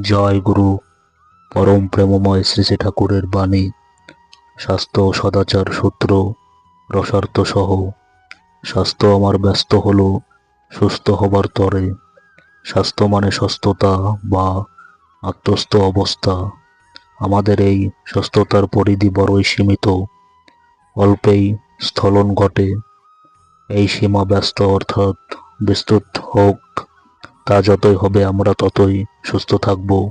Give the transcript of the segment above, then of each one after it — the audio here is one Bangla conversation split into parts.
জয় গুরু। পরম প্রেমময় শ্রী শ্রী ঠাকুরের বাণী। স্বাস্থ্য সদাচার সূত্র, রসার্থ সহ। স্বাস্থ্য আমার ব্যস্ত হলো, সুস্থ হবার তরে। স্বাস্থ্য মানে সুস্থতা বা আত্মস্থ অবস্থা। আমাদের এই সুস্থতার পরিধি বড়ই সীমিত। অল্পেই স্থলন ঘটে। এই সীমা ব্যস্ত অর্থাৎ বিস্তৃত হোক। তা যতই হবে, আমরা ততই সুস্থ থাকব।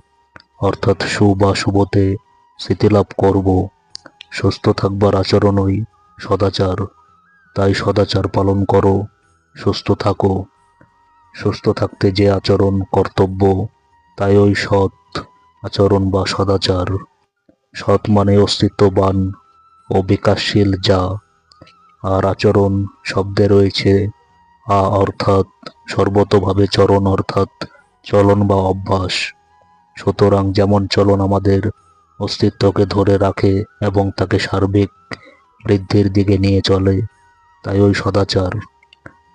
অর্থাৎ সু বা শুভতে স্মৃতিলাভ করব। সুস্থ থাকবার আচরণই সদাচার। তাই সদাচার পালন করো, সুস্থ থাকো। সুস্থ থাকতে যে আচরণ কর্তব্য, তাই ওই সৎ আচরণ বা সদাচার। সৎ মানে অস্তিত্ববান ও বিকাশশীল যা। আর আচরণ শব্দে রয়েছে আ অর্থাৎ সর্বতভাবে চরণ অর্থাৎ চলন বা অভ্যাস। সুতরাং যেমন চলন আমাদের অস্তিত্বকে ধরে রাখে এবং তাকে সার্বিক বৃদ্ধির দিকে নিয়ে চলে, তাই ওই সদাচার।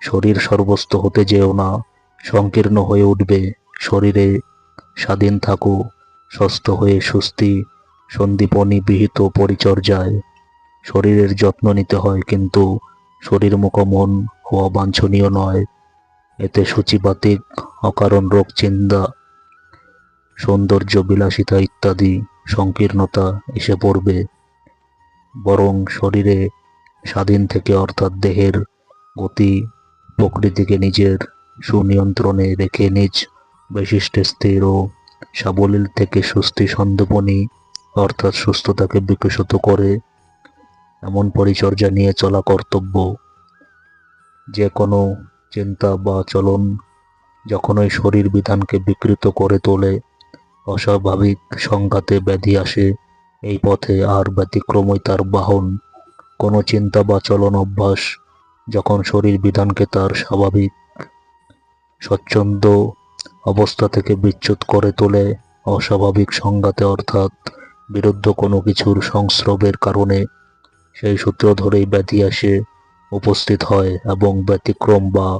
শরীর সর্বস্ত হতে যেও না, সংকীর্ণ হয়ে উঠবে, শরীরে স্বাধীন থাকো সুস্থ হয়ে সুস্থি, সন্দীপনী, বিহিত পরিচর্যায়। শরীরের যত্ন নিতে হয়, কিন্তু শরীর মুখ মন হওয়া বাঞ্ছনীয় নয়। এতে সূচিবাতিক, অকারণ রোগ চিন্তা, সৌন্দর্য বিলাসিতা ইত্যাদি সংকীর্ণতা এসে পড়বে। বরং শরীরে স্বাধীন থেকে অর্থাৎ দেহের গতি প্রকৃতিকে নিজের সুনিয়ন্ত্রণে রেখে নিজ বৈশিষ্ট্যে স্থির ও সাবলীল থেকে সুস্থি সন্দীপনী অর্থাৎ সুস্থতাকে বিকশিত করে। এমন পরিচর্যা নিয়ে চলা কর্তব্য। যে কোনো চিন্তা বা চলন যখন ওই শরীর বিধানকে বিকৃত করে তোলে, অস্বাভাবিক সংঘাতে ব্যাধি আসে, এই পথে আর ব্যতিক্রমই তার বাহন। কোনো চিন্তা বা চলন অভ্যাস যখন শরীর বিধানকে তার স্বাভাবিক, স্বচ্ছন্দ অবস্থা থেকে বিচ্যুত করে তোলে, অস্বাভাবিক সংঘাতে অর্থাৎ বিরুদ্ধ কোনো কিছুর সংস্রবের কারণে, সেই সূত্র ধরেই ব্যাধি আসে। উপস্থিত হয় এবং ব্যতিক্রম বা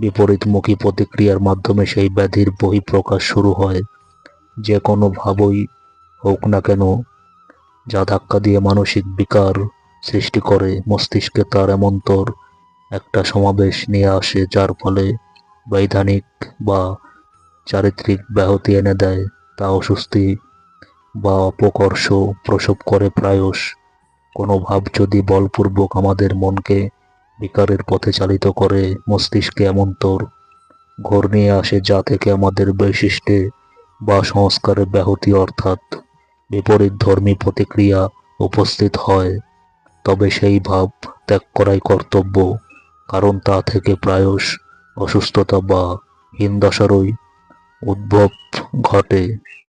বিপরীতমুখী প্রতিক্রিয়ার মাধ্যমে সেই ব্যাধির বহিঃপ্রকাশ শুরু হয়। যে কোনো ভাবই হোক না কেন, যা ধাক্কা দিয়ে মানসিক বিকার সৃষ্টি করে, মস্তিষ্কে তার এমন্তর একটা সমাবেশ নিয়ে আসে, যার ফলে বৈধানিক বা চারিত্রিক ব্যাহতি এনে দেয়। তা অস্বস্তি বা অপকর্ষ প্রসব করে প্রায়শ। কোনো ভাব যদি বলপূর্বক আমাদের মনকে বিকারের পথে চালিত করে মস্তিষ্কে এমন্তর ঘোর নিয়ে আসে যা থেকে আমাদের বৈশিষ্ট্যে বা সংস্কারের ব্যাহতি, অর্থাৎ বিপরীত ধর্মী প্রতিক্রিয়া উপস্থিত হয়। তবে সেই ভাব ত্যাগ করাই কর্তব্য, কারণ তা থেকে প্রায়শ অসুস্থতা বা হীনদশারই উদ্ভব ঘটে।